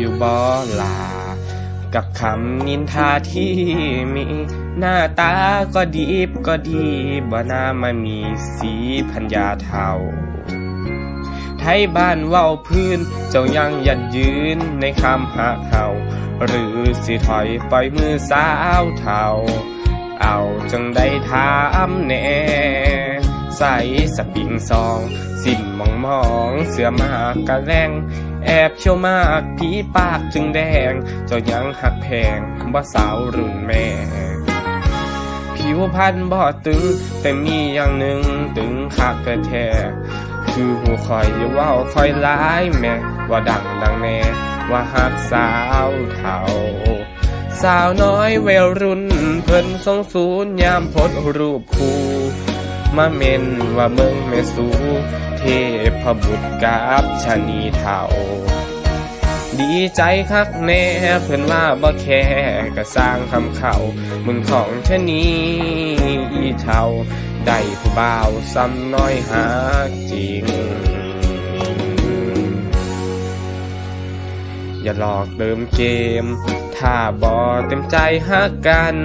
อยู่บ่ลา กับคำนินทาที่มี หน้าตาก็ดีบก็ดีบ่น่ามามีสีพัญญาเทาไทยบ้านเว้าพื้น เจ้ายังยัดยืนในคำหักเห่าหรือสิถอยปล่อยมือสาวเทาเอาจังได้ถามแน่ใส่สปริงซอง สิ้นมองมองเสือมากกะแรง แอบเชียวมากผีปากจึงแดงเจ้ายังหักแพงบ่าสาวรุ่นแม่ผิวพันบ่ตึง แต่มีอย่างหนึ่งตึงคักกระแท้คือหูคอยอย่าว่าคอยร้ายแม่ว่าดังดังแน่ว่าหักสาวเทาสาวน้อยเวรุ่น เพิ่นทรงศูนย์ยามพดรูปคู่ มาเมนว่าเบิ่งแม่สู เทพบุตรกับชะนีเทาดีใจคักแน่เพิ่อนว่าบ่แค่ก็สร้างคำเขามึงของชะนีอีเทาได้ผู้บ่าวซ้ำน้อยหาจริง อย่าหลอกเติมเกม ถ้าบอเต็มใจฮักกัน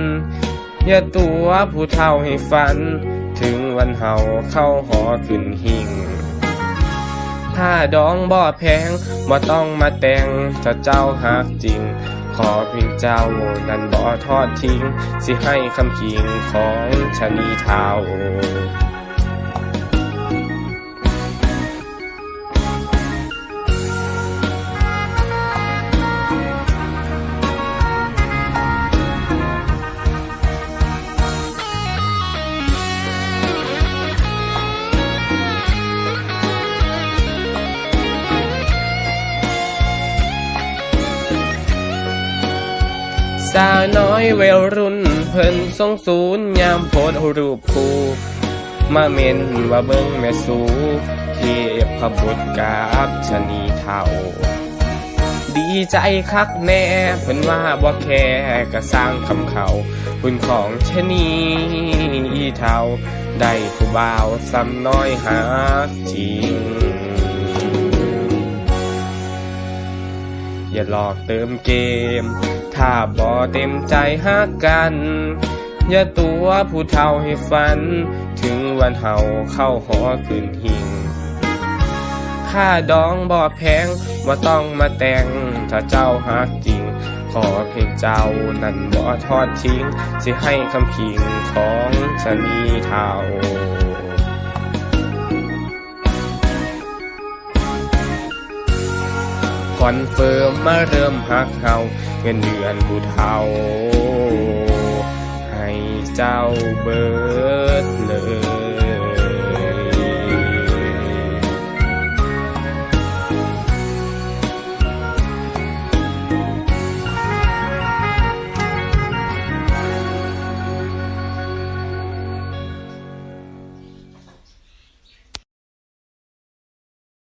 อย่าตัวผู้เฒ่าให้ฝัน ถึงวันเฮาเข้าหอขึ้นหิ่งถ้าดองบ่อแพงบ่ต้องมาแต่งถ้าเจ้าฮักจริง ขอเพียงเจ้านั้นบ่ทอดทิ้ง สิให้คำขิงของชะนีเทา สาวน้อยเวลรุ่น เพิ่นทรงศูนย์ยามโพสรูปคูมาเม่นว่าเบิ่งแม่สูเทพบุตรกับชะนีเทาดีใจคักแน่เพิ่นว่าบ่แค่ก็สร้างคำเขาบุญของชะนีเทาได้ผู้บ่าวซ้ำน้อยหาจริงอย่าหลอกเติมเกม ถ้าบ่เต็มใจฮักกัน อย่าตัวผู้เฒ่าให้ฝัน ถึงวันเฮาเข้าหอขึ้นหิงค่าดองบ่แพงว่าต้องมาแต่ง ถ้าเจ้าฮักจริง ขอเพียงเจ้านั้นบ่ทอดทิ้ง สิให้คำพิงของชะนีเทา อนเฟิร์มมาเริ่มหักเฮาเงินเดือนผู้เฒ่าให้เจ้าเบิดเลย